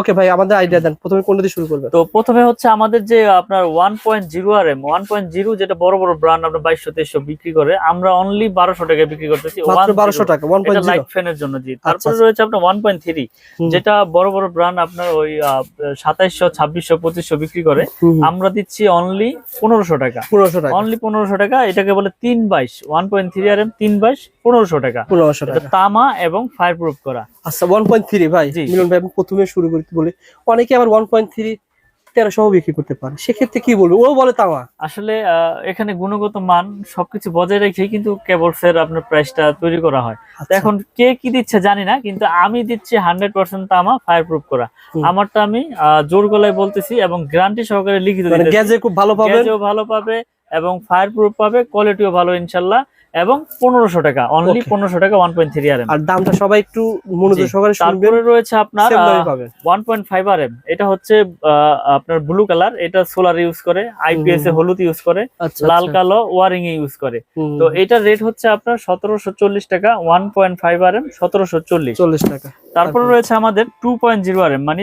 ওকে ভাই আমাদের আইডিয়া দেন। প্রথমে কোনটা দিয়ে শুরু করবেন? তো প্রথমে হচ্ছে আমাদের যে আপনার one point zero R M one point zero যেটা বড় বড় ব্র্যান্ড আপনার বাইশশো তেইশশো বিক্রি করে আমরা অনলি বারোশো টাকায় বিক্রি করতেছি। মাত্র বারোশো টাকা ওয়ান এটা পয়েন্ট লাইট ফ্যানের জন্য জি। তারপরে আচ্ছা। রয়েছে আপনার ওয়ান পয়েন্ট থ্রি হুম। যেটা বড় বড় ব্র্যান্ড আপনার ওই সাতাইশশো ছাব্বিশশো পঁচিশশো বিক্রি করে। আমরা দিচ্ছি অনলি পনেরোশো টাকা। পনেরোশো টাকা। অনলি পনেরোশো টাকা এটাকে বলে তিন বাইশ one point three R M তিন বাইশ পনেরোশো টাকা। পনেরোশো এটা টাকা। তামা এবং ফায়ার প্রুফ করা। আচ্ছা ওয়ান পয়েন্ট থ্রি ভাই মিলন ভাই আমি প্রথমে শুরু করতে বলি। অনেকে আবার ওয়ান পয়েন্ট থ্রি তেরোশো বিক্রি করতে পারে। সেক্ষেত্রে কি বলব? ও বলে তামা আসলে এখানে গুণগত মান সবকিছু বজায় রেখে কিন্তু কেবলস এর আপনার প্রাইসটা তৈরি করা হয়। আচ্ছা। এখন কে কি দিচ্ছে জানি না কিন্তু আমি দিচ্ছি হান্ড্রেড পার্সেন্ট তামা ফায়ার প্রুফ করা আমারটা আমি জোর গলায় বলতেছি এবং গ্যারান্টি সহকারে লিখিত মানে গ্যাজে খুব ভালো গ্যাজও ভালো পাবে এবং ফায়ার প্রুফ পাবে কোয়ালিটিও ভালো ইনশাল্লাহ এবং পনেরোশো টাকা অনলি পনেরোশো টাকা one point three R M আর দামটা সবাই একটু মনোযোগ সহকারে তারপরে রয়েছে আপনার one point five R M এটা হচ্ছে আপনার ব্লু কালার এটা সোলার ইউজ করে আইপিএস এ হলুদ ইউজ করে আচ্ছা লাল কালো ওয়ারিং এ ইউজ করে। তো এটার রেট হচ্ছে আপনার সতেরোশো চল্লিশ টাকা one point five R M সতেরোশো চল্লিশ। চল্লিশ টাকা। তারপরে? রয়েছে আমাদের two point zero R M মানে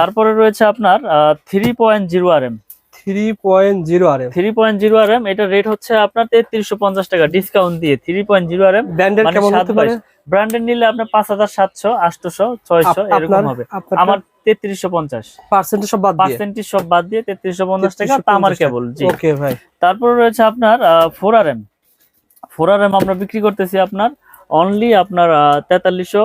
তারপরে রয়েছে আপনার three point zero R M three point zero R M three point zero R M এটা রেট হচ্ছে আপনার তেত্রিশশো পঞ্চাশ টাকা ডিসকাউন্ট দিয়ে three point zero R M ব্র্যান্ডের কেমন হতে পারে? ব্র্যান্ডের নিলে আপনার পাঁচ হাজার সাতশো আটশোশো ছয়শো এরকম হবে। আমার তেত্রিশশো পঞ্চাশ। পার্সেন্টেজ সব বাদ দিয়ে? পার্সেন্টেজ সব বাদ দিয়ে তেত্রিশশো পঞ্চাশ টাকা তামার কেবল জি। ওকে ভাই। তারপর রয়েছে আপনার four R M four R M আমরা বিক্রি করতেছি আপনার অনলি আপনার তেতাল্লিশশো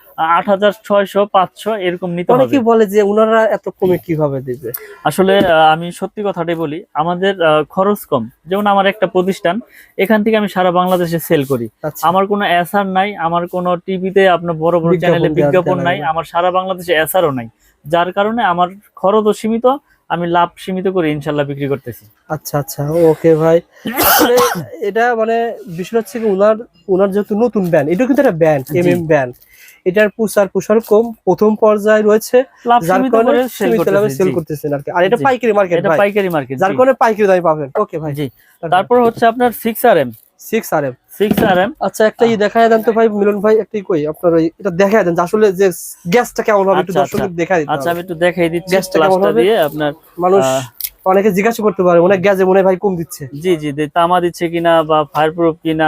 আট হাজার ছয়শো পাঁচশো এরকম নিতে হবে। বলে যে ওনারা এত কমে কীভাবে দিবে? আসলে আমি সত্যি কথাটাই বলি আমাদের খরচ কম। যেমন আমার একটা প্রতিষ্ঠান এখান থেকে আমি সারা বাংলাদেশে সেল করি। আচ্ছা। আমার কোনো এসআর নাই আমার কোনো টিভিতে আপনার বড় বড় চ্যানেলে বিজ্ঞাপন নাই আমার সারা বাংলাদেশে এসআরও নাই। যার কারণে আমার খরচও সীমিত আমি লাভ সীমিত করে ইনশাল্লাহ বিক্রি করতেছি। আচ্ছা আচ্ছা ওকে ভাই। এটা মানে বিষয় হচ্ছে ওনার ওনার যেহেতু নতুন ব্যান্ড এটা কিন্তু একটা ব্যান্ড। এম এম ব্যান্ড এটার প্রচার প্রসার কম। প্রথম পর্যায়ে রয়েছে যার কারণে সীমিত লাভে সেল করতেছেন আর কি। আর এটা পাইকারি মার্কেট এটা পাইকারি মার্কেট যার কারণে পাইকারি দামে পাবেন। ওকে ভাই। জি। তারপর হচ্ছে আপনার six R M six R M six R M আচ্ছা একটা ই দেখায় দেন তো ভাই মিলন ভাই একটাই কই? আপনার ওই এটা দেখায় দেন আসলে যে গ্যাসটা কেমন হবে একটু আচ্ছা, দর্শকদের দেখায় দিতে আচ্ছা আমি একটু দেখাই দিচ্ছি গ্যাসটা? দিয়ে আপনার মানুষ অনেকে জিজ্ঞাসা করতে পারে অনেক গ্যাসে মনে হয় ভাই কম দিচ্ছে। জি জি তামা দিচ্ছে কিনা বা ফায়ার প্রুফ কিনা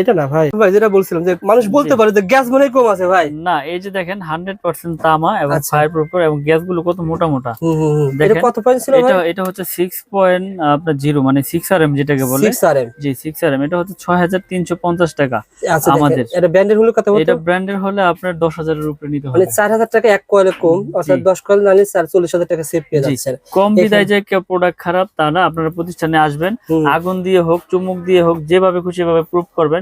এটা না ভাই। ভাই যেটা বলছিলাম যে মানুষ বলতে। পারে যে গ্যাস মনে কম আছে ভাই। না এই যে দেখেন হান্ড্রেড পার্সেন্ট তামা এবং আচ্ছা। ফায়ার প্রুফ এবং গ্যাসগুলো কত মোটা। এটা দেখেন, কত পয়েন্ট ছিল এটা এটা হচ্ছে সিক্স পয়েন্ট আপনার জিরো মানে সিক্স আর এম যেটাকে বলে। জি সিক্স আর এম এটা হচ্ছে ছয় হাজার তিনশো পঞ্চাশ টাকা আচ্ছা আমাদের আমাদের। এটা ব্র্যান্ডের হলো কত এটা ব্র্যান্ডের হলে আপনার দশ হাজারের উপরে নিতে মানে হবে 4000 টাকা এক কয়েলে কম অর্থাৎ। 10 কয়েল নালে 44000 টাকা সেভ পেয়ে জি। যাচ্ছেন। কম বিদায় যে কেউ প্রোডাক্ট খারাপ তা না আপনারা প্রতিষ্ঠানে আসবেন আগুন দিয়ে হোক চুমুক দিয়ে হোক যেভাবে খুশি ভাবে প্রুফ করবেন।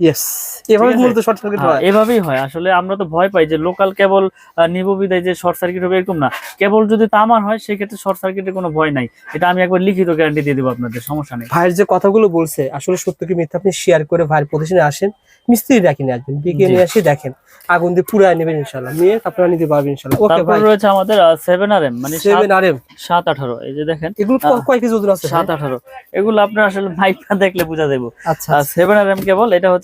ইয়েস এভাবে মূলত শর্ট সার্কিট হ্যাঁ, হয়। এভাবেই হয়। আসলে আমরা তো ভয় পাই যে লোকাল কেবল নিব বিদায় যে শর্ট সার্কিট হবে এরকম না। কেবল যদি তামার হয় সেক্ষেত্রে শর্ট সার্কিটের কোনো ভয় নাই। এটা আমি একবার লিখিত গ্যারান্টি দিয়ে দেবো আপনাদের সমস্যা নেই। ভাইয়ের যে কথাগুলো বলছে আসলে সত্য কি মিথ্যা আপনি শেয়ার করে ভাইয়ের প্রতিষ্ঠানে আসেন মিস্ত্রি ডাকি নিয়ে আসবেন ডেকে নিয়ে আসি দেখেন। আগুন দিয়ে পুরাই নেবেন ইনশাল্লাহ নিয়ে আপনারা নিতে পারবেন ইনশাল্লাহ ওকে ভাই রয়েছে আমাদের সেভেন আর এম মানে সেভেন আর এম সাত আঠারো এই যে দেখেন। এগুলো কয় কেজি ওজন আছে সাত আঠারো। এগুলো আপনার আসলে মাইকটা দেখলে বোঝা যাব আচ্ছা সেভেন আর এম কেবল এটা হচ্ছে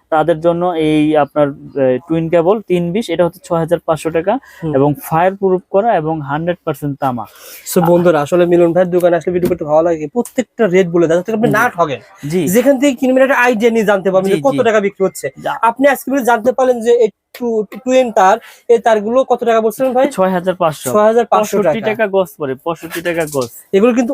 তাদের জন্য এই আপনার টুইন কেবল তিন বিশ এটা হচ্ছে ছয় হাজার পাঁচশো টাকা এবং ফায়ার প্রুফ করা এবং হান্ড্রেড পার্সেন্ট তামা। So বন্ধুরা আসলে মিলন ভাইয়ের দোকানে আসলে ভিডিও করতে ভালো লাগে। প্রত্যেকটা রেট বলে দেয় আপনি না ঠকেন জি। যেখান থেকে কিনবেন একটা আইডিয়া নিয়ে জানতে পারবেন কত টাকা বিক্রি হচ্ছে। আপনি আজকে জানতে পারলেন যে টুয়েন তার এই তারগুলো কত টাকা বলছিলেন ভাই? ছয় হাজার পাঁচশো। ছয় হাজার পাঁচশো টাকা গজ পড়ে পঁয়ষট্টি টাকা গজ। এগুলো কিন্তু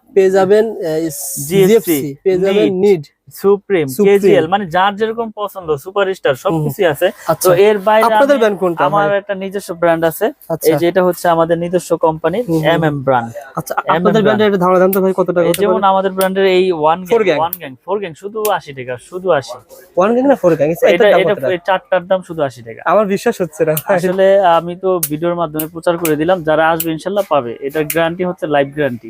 পেয়ে যাবেন জিএফসি পেয়ে যাবেন নিড সুপ্রিম কেজিএল মানে যার যেরকম পছন্দ সুপারস্টার সবকিছু আছে। তো আচ্ছা এর বাইরে আপনাদের আমি- কোনটা? আমার একটা নিজস্ব ব্র্যান্ড আছে। আচ্ছা। এই যে এটা হচ্ছে আমাদের নিজস্ব ব্র্যান্ড আচ্ছা আপনাদের ব্যান্ডের একটা ধারণা জানতে ভাই কত টাকা যেমন আমাদের ব্র্যান্ডের এই one gang one gang four gang শুধু আশি টাকা শুধু আশি। ওয়ান গ্যাং না ফোর গ্যাং এটা এটা চারটার দাম শুধু আশি টাকা। আমার বিশ্বাস হচ্ছে না। আসলে আমি তো ভিডিওর মাধ্যমে প্রচার করে দিলাম যারা আসবে ইনশাল্লাহ পাবে। এটা গ্যারান্টি হচ্ছে লাইফ গ্যারান্টি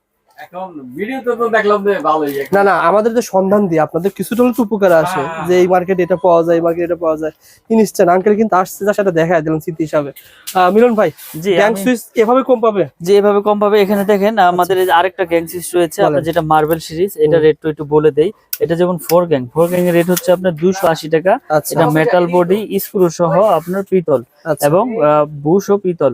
এখন ভিডিওতে তো দেখলাম যে ভালোই না না আমাদের যে সন্ধান দিয়ে আপনাদের কিছুটা হলে তো উপকার আসে হ্যাঁ। যে এই মার্কেটে এটা পাওয়া যায় এই মার্কেটে এটা পাওয়া যায়। ইনস্ট্যান্ট আঙ্কেল কিন্তু আসছে যার সাথে দেখা দিলাম স্মৃতি হিসাবে। মিলন ভাই জি গ্যাং সুইচ এভাবে কম পাবে? যে এভাবে কম পাবে। এখানে দেখেন আমাদের আরেকটা গ্যাং সিরিজ রয়েছে। আপনার যেটা মার্বেল সিরিজ এটা তো একটু বলে দেই। এটা যেমন ফোর গ্যাং ফোর গ্যাং এর রেট হচ্ছে আপনার দুশো আশি টাকা। এটা মেটাল বডি স্ক্রু সহ আপনার পিতল আচ্ছা। এবং বুশ ও পিতল।